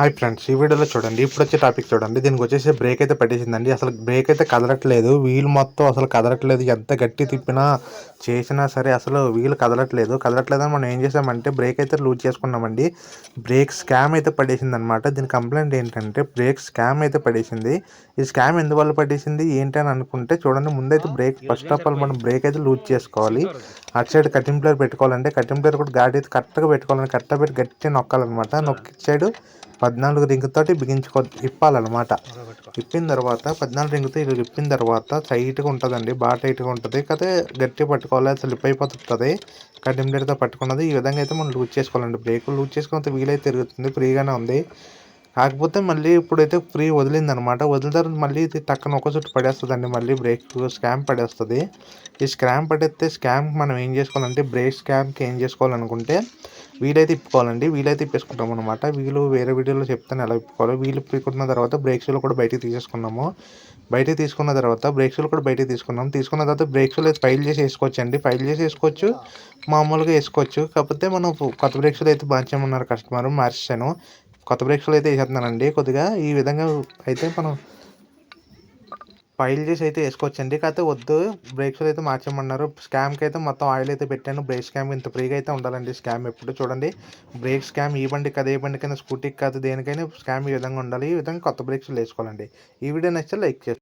Hi friends ఈ వీడియోలో చూడండి ఇప్పుడు వచ్చే టాపిక్ చూడండి. దీనికి వచ్చేసి బ్రేక్ అయితే పెట్టేసిందండి. అసలు బ్రేక్ అయితే కదలట్లేదు. వీల్ మొత్తం అసలు కదలట్లేదు. ఎంత గట్టి తిప్పినా చేసినా సరే అసలు వీల్ కదలట్లేదు. కదలట్లేదని మనం ఏం చేసామంటే బ్రేక్ అయితే లూజ్ చేసుకున్నామండి. బ్రేక్ స్కామ్ అయితే పడేసింది అనమాట దీని కంప్లైంట్ ఏంటంటే బ్రేక్ స్కామ్ అయితే పడేసింది. ఈ స్కామ్ ఎందువల్ల పడేసింది? ఏంటి అని అనుకుంటే చూడండి ముందైతే బ్రేక్ ఫస్ట్ ఆఫ్ ఆల్ మనం బ్రేక్ అయితే లూజ్ చేసుకోవాలి. అటు సైడ్ కటింగ్ ప్లేయర్ పెట్టుకోవాలంటే కటింగ్ ప్లేయర్ కూడా గాడి అయితే కరెక్ట్గా పెట్టుకోవాలంటే కరెక్ట్గా పెట్టి గట్టిగా నొక్కాలన్నమాట. నొక్కి సైడ్ పద్నాలుగు రింగుతోటి బిగించుకో ఇప్పాలన్నమాట. ఇప్పిన తర్వాత పద్నాలుగు రింగుతో ఇది ఇప్పిన తర్వాత టైట్గా ఉంటుందండి బాగా టైట్గా ఉంటుంది. కాకపోతే గట్టిగా పట్టుకోవాలి స్లిప్ అయిపోతుంది కటింప్లేట్తో పట్టుకున్నది ఈ విధంగా అయితే మనం లూజ్ చేసుకోవాలండి. బ్రేక్ లూజ్ చేసుకున్నంత వీలైతే తిరుగుతుంది ఫ్రీగానే ఉంది. కాకపోతే మళ్ళీ ఇప్పుడైతే ఫ్రీ వదిలింది అనమాట వదిలిన తర్వాత మళ్ళీ ఇది టక్కన ఒక చుట్టు పడేస్తుందండి మళ్ళీ బ్రేక్ స్కామ్ పడేస్తుంది. ఈ స్కామ్ పడేస్తే స్కామ్ మనం ఏం చేసుకోవాలంటే బ్రేక్ స్కామ్కి ఏం చేసుకోవాలనుకుంటే వీలైతే ఇప్పుకోవాలండి. వీలైతే ఇప్పేసుకుంటాం అనమాట వీలు వేరే వీడియోలో చెప్తాను ఎలా ఇప్పుకోవాలి. వీలు ఇప్పుకున్న తర్వాత బ్రేక్స్లో కూడా బయటికి తీసేసుకున్నాము. బయటికి తీసుకున్న తర్వాత బ్రేక్స్లు కూడా బయటికి తీసుకున్నాం. తీసుకున్న తర్వాత బ్రేక్స్లో అయితే ఫైల్ చేసి వేసుకోవచ్చు అండి ఫైల్ చేసి వేసుకోవచ్చు. మామూలుగా వేసుకోవచ్చు. కాకపోతే మనం కొత్త బ్రేక్స్లు అయితే మార్చామన్నారు కస్టమర్ మార్చాను. కొత్త బ్రేక్స్లు అయితే వేసేస్తున్నానండి కొద్దిగా ఈ విధంగా అయితే మనం ఫైల్ చేసి అయితే వేసుకోవచ్చండి. కాకపోతే వద్దు. బ్రేక్స్లు అయితే మార్చమన్నారు స్కామ్కి అయితే మొత్తం ఆయిల్ అయితే పెట్టాను. బ్రేక్ స్కామ్ ఇంత ఫ్రీగా అయితే ఉండాలండి స్కామ్ ఎప్పుడు చూడండి. బ్రేక్ స్కామ్ ఈ బండికి కాదు ఏ బండికైనా స్కూటీకి కాదు దేనికైనా స్కామ్ ఈ విధంగా ఉండాలి. ఈ విధంగా కొత్త బ్రేక్స్లు వేసుకోవాలండి. ఈ వీడియో నచ్చితే లైక్ చేస్తాను